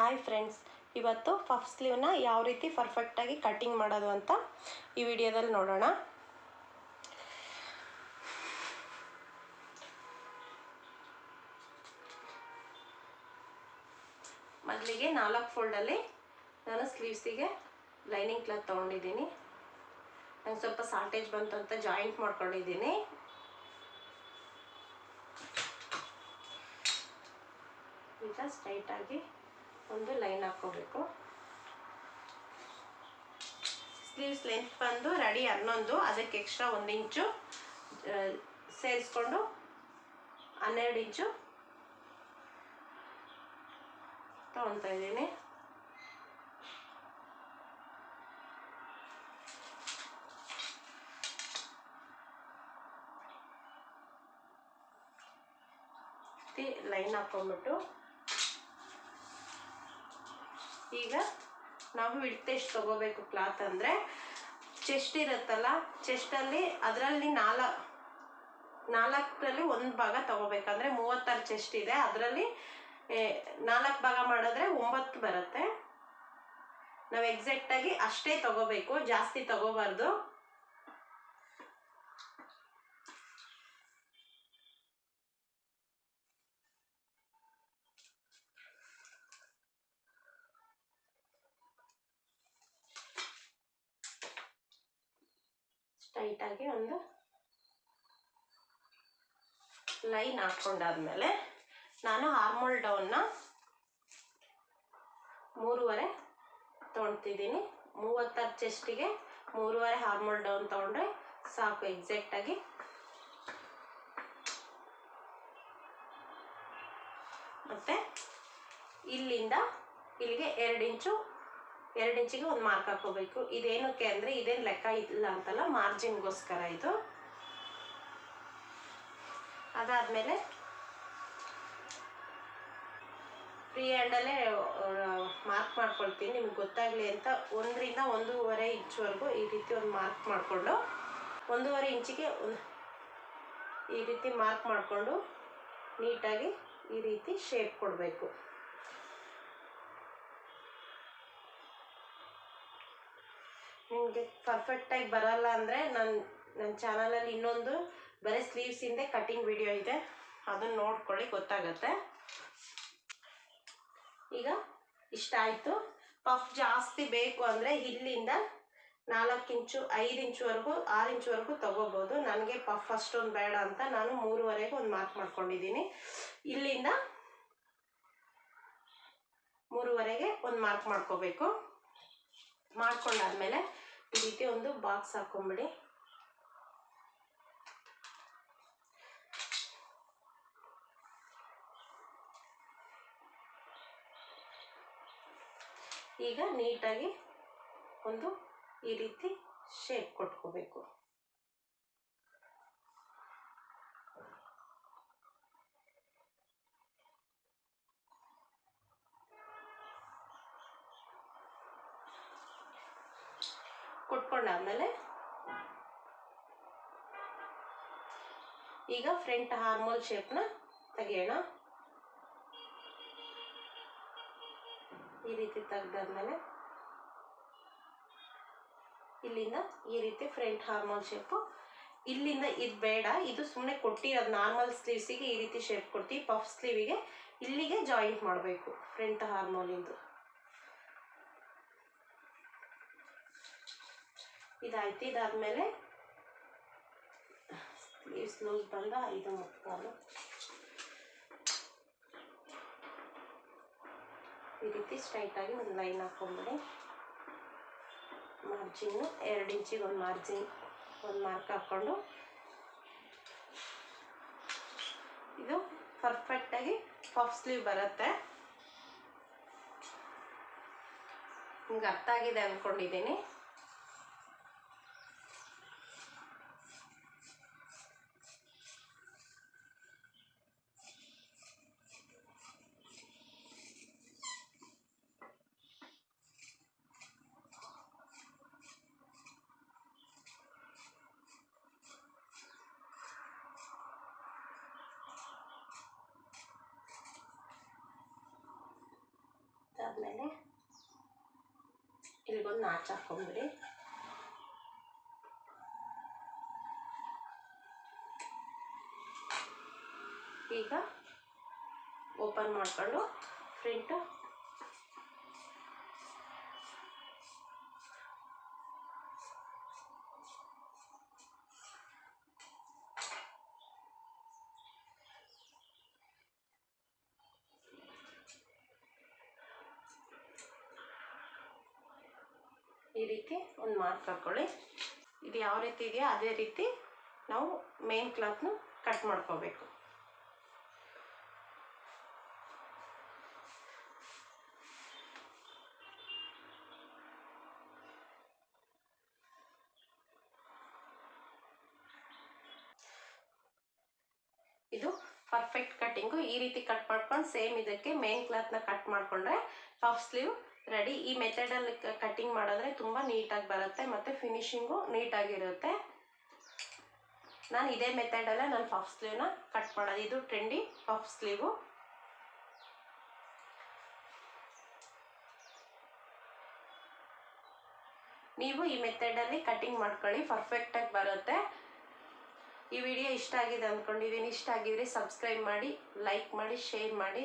Hi friends ಇವತ್ತು puff ಸ್ಲೀವ್ನ ಯಾವ ರೀತಿ ಪರ್ಫೆಕ್ಟಾಗಿ ಕಟ್ಟಿಂಗ್ ಮಾಡೋದು ಅಂತ ಈ ವಿಡಿಯೋದಲ್ಲಿ ನೋಡೋಣ. ಮೊದಲಿಗೆ ನಾಲ್ಕು ಫೋಲ್ಡಲ್ಲಿ ನಾನು ಸ್ಲೀವ್ಸಿಗೆ ಲೈನಿಂಗ್ ಕ್ಲಾತ್ ತೊಗೊಂಡಿದ್ದೀನಿ. ನಂಗೆ ಸ್ವಲ್ಪ ಸಾಲ್ಟೇಜ್ ಬಂತು ಅಂತ ಜಾಯಿಂಟ್ ಮಾಡ್ಕೊಂಡಿದ್ದೀನಿ. ಈಗ ಸ್ಟ್ರೈಟಾಗಿ ಒಂದು ಲೈನ್ ಹಾಕ್ಕೋಬೇಕು ಸ್ಲೀವ್ಸ್ ಲೆಂತ್ ಬಂದು ರೆಡಿ ಹನ್ನೊಂದು, ಅದಕ್ಕೆ ಎಕ್ಸ್ಟ್ರಾ ಒಂದು ಇಂಚು ಸೇರಿಸ್ಕೊಂಡು ಹನ್ನೆರಡು ಇಂಚು ತೊಗೊತಾ ಇದ್ದೀನಿ. ಲೈನ್ ಹಾಕೊಂಡ್ಬಿಟ್ಟು ಈಗ ನಾವು ಎಷ್ಟು ತೊಗೋಬೇಕು ಕ್ಲಾತ್ ಅಂದರೆ ಚೆಸ್ಟ್ ಇರುತ್ತಲ್ಲ ಚೆಸ್ಟಲ್ಲಿ ಅದರಲ್ಲಿ ನಾಲ್ಕು ನಾಲ್ಕರಲ್ಲಿ ಒಂದು ಭಾಗ ತೊಗೋಬೇಕಂದ್ರೆ ಮೂವತ್ತಾರು ಚೆಸ್ಟ್ ಇದೆ. ಅದರಲ್ಲಿ ನಾಲ್ಕು ಭಾಗ ಮಾಡಿದ್ರೆ ಒಂಬತ್ತು ಬರುತ್ತೆ. ನಾವು ಎಕ್ಸಾಕ್ಟಾಗಿ ಅಷ್ಟೇ ತಗೋಬೇಕು. ಜಾಸ್ತಿ ತಗೋಬಾರ್ದು. ಸ್ಟ್ರೈಟಾಗಿ ಒಂದು ಲೈನ್ ಹಾಕ್ಕೊಂಡಾದ್ಮೇಲೆ ನಾನು ಹಾರ್ಮೋಲ್ ಡೌನ್ನ ಮೂರುವರೆ ತೊಗೊಳ್ತಿದ್ದೀನಿ ಮೂವತ್ತಾರು ಚೆಸ್ಟಿಗೆ ಮೂರುವರೆ ಹಾರ್ಮೋಲ್ ಡೌನ್ ತೊಗೊಂಡ್ರೆ ಸಾಕು ಎಕ್ಸಾಕ್ಟಾಗಿ ಮತ್ತು ಇಲ್ಲಿಂದ ಇಲ್ಲಿಗೆ ಎರಡು ಇಂಚು ಎರಡು ಇಂಚಿಗೆ ಒಂದು ಮಾರ್ಕ್ ಹಾಕೋಬೇಕು ಇದೇನಕ್ಕೆ ಅಂದರೆ ಇದೇನು ಲೆಕ್ಕ ಇಲ್ಲ ಅಂತಲ್ಲ ಮಾರ್ಜಿನ್ಗೋಸ್ಕರ ಇದು. ಅದಾದಮೇಲೆ ಫ್ರೀ ಹ್ಯಾಂಡಲ್ಲೇ ಮಾರ್ಕ್ ಮಾಡ್ಕೊಳ್ತೀನಿ. ನಿಮ್ಗೆ ಗೊತ್ತಾಗಲಿ ಅಂತ ಒಂದರಿಂದ ಒಂದೂವರೆ ಇಂಚ್ವರೆಗೂ ಈ ರೀತಿ ಒಂದು ಮಾರ್ಕ್ ಮಾಡಿಕೊಂಡು, ಒಂದೂವರೆ ಇಂಚಿಗೆ ಈ ರೀತಿ ಮಾರ್ಕ್ ಮಾಡಿಕೊಂಡು ನೀಟಾಗಿ ಈ ರೀತಿ ಶೇಪ್ ಕೊಡಬೇಕು. ನಿಮಗೆ ಪರ್ಫೆಕ್ಟಾಗಿ ಬರಲ್ಲ ಅಂದರೆ ನನ್ನ ನನ್ನ ಚಾನಲಲ್ಲಿ ಇನ್ನೊಂದು ಬರೀ ಸ್ಲೀವ್ಸಿಂದೆ ಕಟಿಂಗ್ ವಿಡಿಯೋ ಇದೆ. ಅದನ್ನು ನೋಡ್ಕೊಳ್ಳಿ, ಗೊತ್ತಾಗತ್ತೆ. ಈಗ ಇಷ್ಟ ಆಯಿತು. ಪಫ್ ಜಾಸ್ತಿ ಬೇಕು ಅಂದರೆ ಇಲ್ಲಿಂದ ನಾಲ್ಕು ಇಂಚು, ಐದು ಇಂಚುವರೆಗೂ, ಆರು ಇಂಚುವರೆಗೂ ತೊಗೋಬೋದು. ನನಗೆ ಪಫ್ ಅಷ್ಟೊಂದು ಬೇಡ ಅಂತ ನಾನು ಮೂರುವರೆಗೂ ಒಂದು ಮಾರ್ಕ್ ಮಾಡ್ಕೊಂಡಿದ್ದೀನಿ. ಇಲ್ಲಿಂದ ಮೂರುವರೆಗೆ ಒಂದು ಮಾರ್ಕ್ ಮಾಡ್ಕೋಬೇಕು. ಮಾಡ್ಕೊಂಡಾದ್ಮೇಲೆ ಈ ರೀತಿ ಒಂದು ಬಾಕ್ಸ್ ಹಾಕೊಂಬಿಡಿ. ಈಗ ನೀಟಾಗಿ ಒಂದು ಈ ರೀತಿ ಶೇಪ್ ಕೊಟ್ಕೋಬೇಕು. ಕೊಟ್ಕೊಂಡಾದ್ಮೇಲೆ ಈಗ ಫ್ರಂಟ್ ಹಾರ್ಮೋಲ್ ಶೇಪ್ನ ತೆಗೆಯೋಣ. ಈ ರೀತಿ ತೆಗ್ದಾದ್ಮೇಲೆ ಇಲ್ಲಿಂದ ಈ ರೀತಿ ಫ್ರಂಟ್ ಹಾರ್ಮೋಲ್ ಶೇಪು ಇಲ್ಲಿಂದ ಇದು ಬೇಡ, ಇದು ಸುಮ್ಮನೆ ಕೊಟ್ಟಿರೋದು ನಾರ್ಮಲ್ ಸ್ಲೀವ್ಸಿಗೆ ಈ ರೀತಿ ಶೇಪ್ ಕೊಡ್ತೀವಿ ಪಫ್ ಸ್ಲೀವಿಗೆ ಇಲ್ಲಿಗೆ ಜಾಯಿಂಟ್ ಮಾಡಬೇಕು ಫ್ರಂಟ್ ಹಾರ್ಮೋಲಿಂದು ಇದಾಯ್ತು. ಇದಾದ್ಮೇಲೆ ಸ್ಲೀವ್ಸ್ ಲೂಸ್ ಬಂದ ಐದು ಮುಕ್ಕಾಲು ಈ ರೀತಿ ಸ್ಟ್ರೈಟಾಗಿ ಒಂದು ಲೈನ್ ಹಾಕೊಂಬಿಡಿ ಮಾರ್ಜಿನ್ನು ಎರಡು ಇಂಚಿಗೆ ಒಂದು ಮಾರ್ಜಿನ್ ಒಂದು ಮಾರ್ಕ್ ಹಾಕ್ಕೊಂಡು ಇದು ಪರ್ಫೆಕ್ಟಾಗಿ ಪಫ್ ಸ್ಲೀವ್ ಬರುತ್ತೆ. ನಿಮ್ಗೆ ಅರ್ಥ ಆಗಿದೆ ಅಂದ್ಕೊಂಡಿದ್ದೀನಿ ಆದಮೇಲೆ ಇಲ್ಲಿಗೊಂದು ನಾಚ ಹಾಕೊಂಬಿಡಿ. ಈಗ ಓಪನ್ ಮಾಡಿಕೊಂಡು ಫ್ರಂಟು ಈ ರೀತಿ ಒಂದು ಮಾರ್ಕ್ ಹಾಕ್ಕೊಳ್ಳಿ ಇದು ಯಾವ ರೀತಿ ಇದೆಯೋ ಅದೇ ರೀತಿ ನಾವು ಮೇನ್ ಕ್ಲಾತ್ನ ಕಟ್ ಮಾಡ್ಕೋಬೇಕು. ಇದು ಪರ್ಫೆಕ್ಟ್ ಕಟ್ಟಿಂಗು ಈ ರೀತಿ ಕಟ್ ಮಾಡ್ಕೊಂಡು ಸೇಮ್ ಇದಕ್ಕೆ ಮೇನ್ ಕ್ಲಾತ್ನ ಕಟ್ ಮಾಡಿಕೊಂಡ್ರೆ ಪಫ್ ಸ್ಲೀವ್ ರೆಡಿ ಈ ಮೆಥಡಲ್ಲಿ ಕಟ್ಟಿಂಗ್ ಮಾಡಿದ್ರೆ ತುಂಬ ನೀಟಾಗಿ ಬರುತ್ತೆ, ಮತ್ತು ಫಿನಿಶಿಂಗು ನೀಟಾಗಿರುತ್ತೆ ನಾನು ಇದೇ ಮೆಥಡಲ್ಲೇ ನಾನು ಪಫ್ ಸ್ಲೀವ್ನ ಕಟ್ ಮಾಡೋದು. ಇದು ಟ್ರೆಂಡಿ ಪಫ್ ಸ್ಲೀವು ನೀವು ಈ ಮೆಥಡಲ್ಲಿ ಕಟಿಂಗ್ ಮಾಡ್ಕೊಳ್ಳಿ ಪರ್ಫೆಕ್ಟಾಗಿ ಬರುತ್ತೆ. ಈ ವಿಡಿಯೋ ಇಷ್ಟ ಆಗಿದೆ ಅಂದ್ಕೊಂಡಿದ್ದೀನಿ ಇಷ್ಟ ಆಗಿದ್ರೆ ಸಬ್ಸ್ಕ್ರೈಬ್ ಮಾಡಿ ಲೈಕ್ ಮಾಡಿ ಶೇರ್ ಮಾಡಿ.